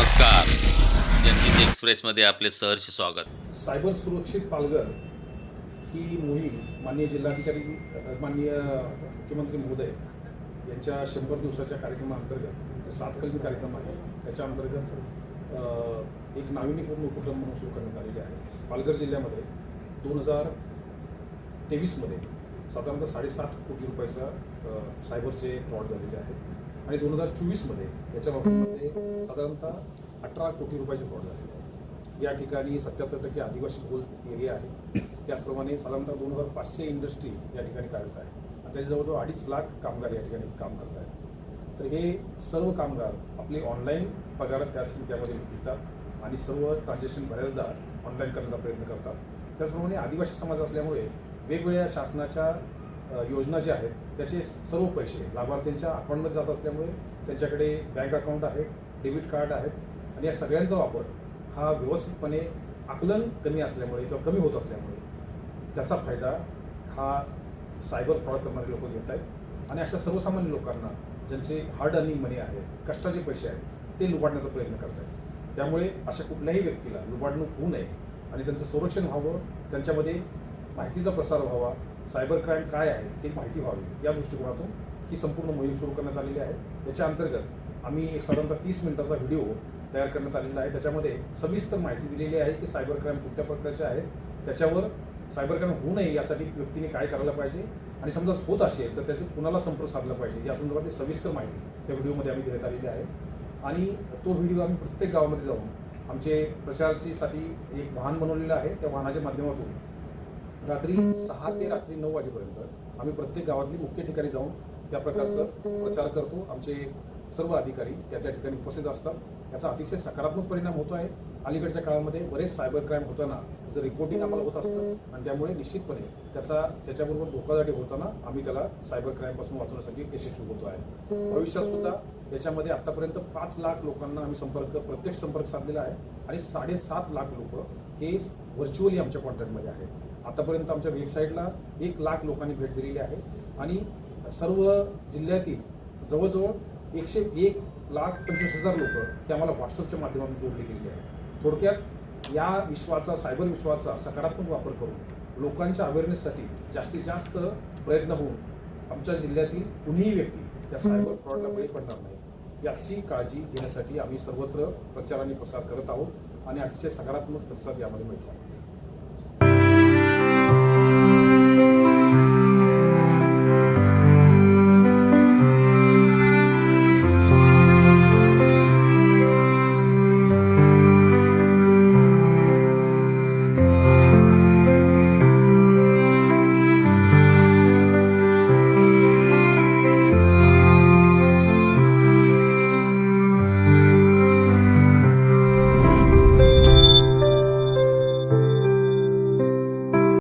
नमस्कार. जनहित एक्सप्रेसमध्ये आपले सहर्ष स्वागत. सायबर सुरक्षित पालघर ही मोहीम माननीय जिल्हाधिकारी माननीय मुख्यमंत्री महोदय यांच्या शंभर दिवसाच्या कार्यक्रमाअंतर्गत जे म्हणजे सात कलमी कार्यक्रम आहे त्याच्या अंतर्गत एक नाविन्यपूर्ण उपक्रम म्हणून सुरू करण्यात आलेले आहे. पालघर जिल्ह्यामध्ये दोन हजार तेवीसमध्ये साधारणतः साडेसात कोटी रुपयाचा सायबरचे फ्रॉड झालेले आहेत. आणि दोन हजार चोवीसमध्ये याच्या बाबतीमध्ये साधारणतः अठरा कोटी रुपयाचे फ्रॉड झालेले आहे या ठिकाणी सत्याहत्तर टक्के आदिवासी बहुल एरिया आहे. त्याचप्रमाणे साधारणतः दोन हजार पाचशे इंडस्ट्री या ठिकाणी कार्यरत आहे. आणि त्याच्या जवळजवळ अडीच लाख कामगार या ठिकाणी काम करत आहेत. तर हे सर्व कामगार आपले ऑनलाईन पगार त्या त्यामध्ये घेतात आणि सर्व ट्रान्झॅक्शन बऱ्याचदा ऑनलाईन करण्याचा प्रयत्न करतात. त्याचप्रमाणे आदिवासी समाज असल्यामुळे वेगवेगळ्या शासनाच्या योजना ज्या आहेत त्याचे सर्व पैसे लाभार्थ्यांच्या अकाउंटमध्ये जात असल्यामुळे त्यांच्याकडे बँक अकाउंट आहे डेबिट कार्ड आहेत आणि या सगळ्यांचा वापर हा व्यवस्थितपणे आकलन कमी असल्यामुळे किंवा कमी होत असल्यामुळे त्याचा फायदा हा सायबर फ्रॉड करणारे लोक घेत आहेत. आणि अशा सर्वसामान्य लोकांना ज्यांचे हार्ड अर्निंग मनी आहे कष्टाचे पैसे आहेत ते लुबाडण्याचा प्रयत्न करत आहेत. त्यामुळे अशा कुठल्याही व्यक्तीला लुबाडणूक होऊ नये आणि त्यांचं संरक्षण व्हावं त्यांच्यामध्ये माहितीचा प्रसार व्हावा सायबर क्राईम काय आहे ते माहिती व्हावी. या दृष्टिकोनातून ही संपूर्ण मोहीम सुरू करण्यात आलेली आहे. याच्या अंतर्गत आम्ही एक साधारणतः तीस मिनिटाचा व्हिडिओ तयार करण्यात आलेला आहे. त्याच्यामध्ये सविस्तर माहिती दिलेली आहे की सायबर क्राईम कुठल्या प्रकारचे आहेत. त्याच्यावर सायबर क्राईम होऊ नये यासाठी व्यक्तीने काय करायला पाहिजे. आणि समजा होत असेल तर त्याचे कुणाला संपर्क साधला पाहिजे. या संदर्भात सविस्तर माहिती त्या व्हिडिओमध्ये आम्ही देण्यात आलेली आहे. आणि तो व्हिडिओ आम्ही प्रत्येक गावामध्ये जाऊन आमचे प्रचारचीसाठी एक वाहन बनवलेलं आहे. त्या वाहनाच्या माध्यमातून रात्री सहा ते रात्री नऊ वाजेपर्यंत आम्ही प्रत्येक गावातली मुख्य ठिकाणी जाऊन त्या प्रकारचं प्रचार करतो. आमचे सर्व अधिकारी त्या त्या ठिकाणी उपस्थित असतात. याचा अतिशय सकारात्मक परिणाम होतो आहे. अलीकडच्या काळामध्ये बरेच सायबर क्राईम होताना त्याचं रिपोर्टिंग आम्हाला होत असतं. आणि त्यामुळे निश्चितपणे त्याचा त्याच्याबरोबर धोकादाटी होताना आम्ही त्याला सायबर क्राईमपासून वाचवण्यासाठी यशस्वी होतो आहे. भविष्यात सुद्धा याच्यामध्ये आतापर्यंत पाच लाख लोकांना आम्ही संपर्क प्रत्यक्ष संपर्क साधलेला आहे. आणि साडेसात लाख लोक हे व्हर्च्युअली आमच्या कॉन्टॅक्टमध्ये आहेत. आतापर्यंत आमच्या वेबसाईटला एक लाख लोकांनी भेट दिलेली आहे. आणि सर्व जिल्ह्यातील जवळजवळ एकशे एक लाख पंचवीस हजार लोक हे आम्हाला व्हॉट्सअपच्या माध्यमातून जोडली गेलेली आहे थोडक्यात या विश्वाचा सायबर विश्वाचा सकारात्मक वापर करून लोकांच्या अवेअरनेससाठी जास्तीत जास्त प्रयत्न होऊन आमच्या जिल्ह्यातील कुणीही व्यक्ती या सायबर फ्रॉडला बळी पडणार नाही. याची काळजी घेण्यासाठी आम्ही सर्वत्र प्रचार आणि प्रसार करत आहोत आणि अतिशय सकारात्मक प्रतिसाद यामध्ये मिळतो. आहे